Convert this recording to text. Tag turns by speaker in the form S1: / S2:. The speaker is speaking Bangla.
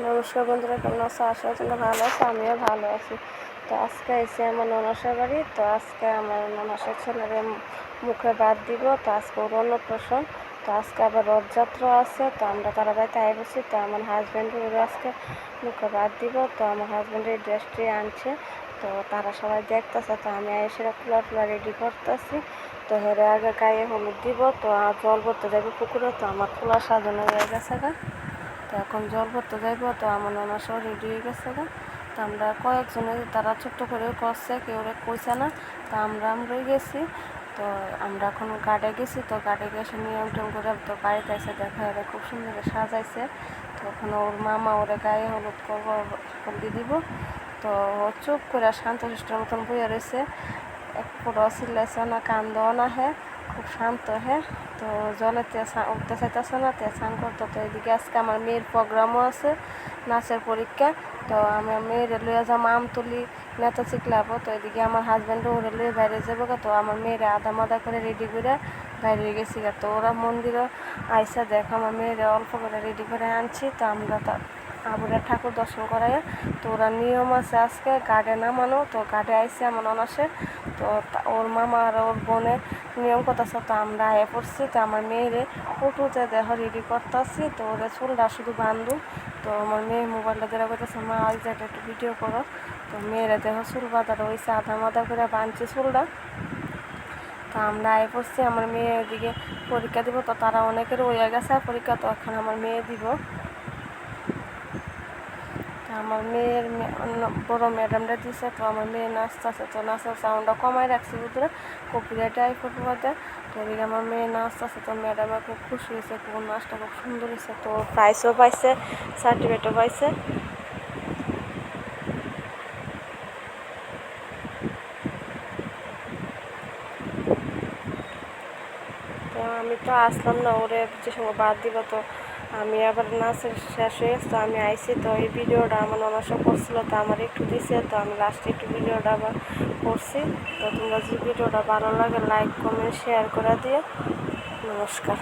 S1: নমস্কার বন্ধুরা, কেমন আছো? আশা তোমরা ভালো আছো, আমিও ভালো আছি। তো আজকে এসে আমার ননাসের বাড়ি, তো আজকে আমার ননাসের ছেলের মুখে বাদ দিব, তো আজকে ওর অন্নপ্রাশন। তো আজকে আবার রথযাত্রা আছে, তো আমরা তারা বাড়িতে আই বসি, তো আমার হাজব্যান্ড ওর আজকে মুখে বাদ দিব, তো আমার হাজব্যান্ডের ড্রেসটি আনছে। তো তারা সবাই দেখতেছে, তো আমি এসে খোলা টুলা রেডি করতেছি। তো হেরে আগে গায়ে হলুদ দিব, তো জল ভরতে যাবে পুকুরে, তো আমার খোলা সাজানো হয়ে গেছে তো এখন জল ভরতে যাইব, তো আমার নানা সব রেডি হয়ে গেছে তো আমরা কয়েকজনে, তারা ছোট্ট করে করছে, কেউ কইছে না, তো আমরা আমরাই গেছি। তো আমরা এখন গাড়ে গেছি, তো গাড়ে গেছে টিয়ম করে তো বাড়িতে এসে দেখা এটা খুব সুন্দর সাজাইছে। তো এখন ওর মামা ওরে গায়ে হলুদ করব, হলদি দিব। তো চুপ করে শান্ত শিষ্টের মতন বইয়া রয়েছে এক পুরো চিল্লাইছে না কান্দও না হ্যাঁ খুব শান্ত হ্যাঁ? তো জলেতে উঠতে চাইতেছে না, তে স্নান করতো, তো এদিকে আজকে আমার মেয়ের প্রোগ্রামও আছে, নাচের পরীক্ষা। তো আমি মেয়ের লইয়া যাম আম তুলি নেতা চিকলাবো তো এদিকে আমার হাজব্যান্ডও ওরে লইয়ে বাইরে যাব তো আমার মেয়েরা আদা মাদা করে রেডি করে বাইরে গেছি তো ওরা মন্দিরও আইসা দেখ, আমার মেয়েরা অল্প করে রেডি করে আনছি, তো আমরা আবুরা ঠাকুর দর্শন করাই তো ওরা নিয়ম আছে আজকে গার্ডে নামানো তো গার্ডে আইসে আমার অনাসে। তো ওর মামা আর ওর বোনের নিয়ম করতেছে তো আমরা আয়া পড়ছি। তো আমার মেয়েরে উঠুতে দেহ রেডি করতেছি। তো ওরা চুলটা শুধু বান্ধু তো আমার মেয়ে মোবাইলটা দেওয়া করতেছে মা, ওই জায়গাটা একটু ভিডিও করো। তো মেয়েরা দেহ চুল বাঁধাটা ওই আধা মাদা করে বাঁধছি চুলটা। তো আমরা আয় পড়ছি, আমার মেয়ে এদিকে পরীক্ষা দিব। তো তারা অনেকের হয়ে গেছে, পরীক্ষা তো এখন আমার মেয়ে দিব। আমার মেয়ের বড় ম্যাডামটা দিছে, তো আমার মেয়ে নাচতেছে তো নাচার সাউন্ডটা কমাই রাখছি ভিতরে কপিরাইট আই ফুটবলতে তো এদিকে আমার মেয়ে নাচতেছে তো ম্যাডামে খুব খুশি হয়েছে খুব নাচটা খুব সুন্দর হয়েছে, তো প্রাইজও পাইছে সার্টিফিকেটও পাইছে। আমি তো আসলাম না, ওরে যে সময় বাদ দিব তো আমি আবার নাচের শেষ হয়ে তো আমি আইসি তো এই ভিডিওটা আমার ননাশা করছিল, তো আমার একটু দিছে, তো আমি লাস্টে একটু ভিডিওটা আবার করছি। তো তোমরা যদি ভিডিওটা ভালো লাগে লাইক কমেন্ট শেয়ার করে দিয়ে নমস্কার।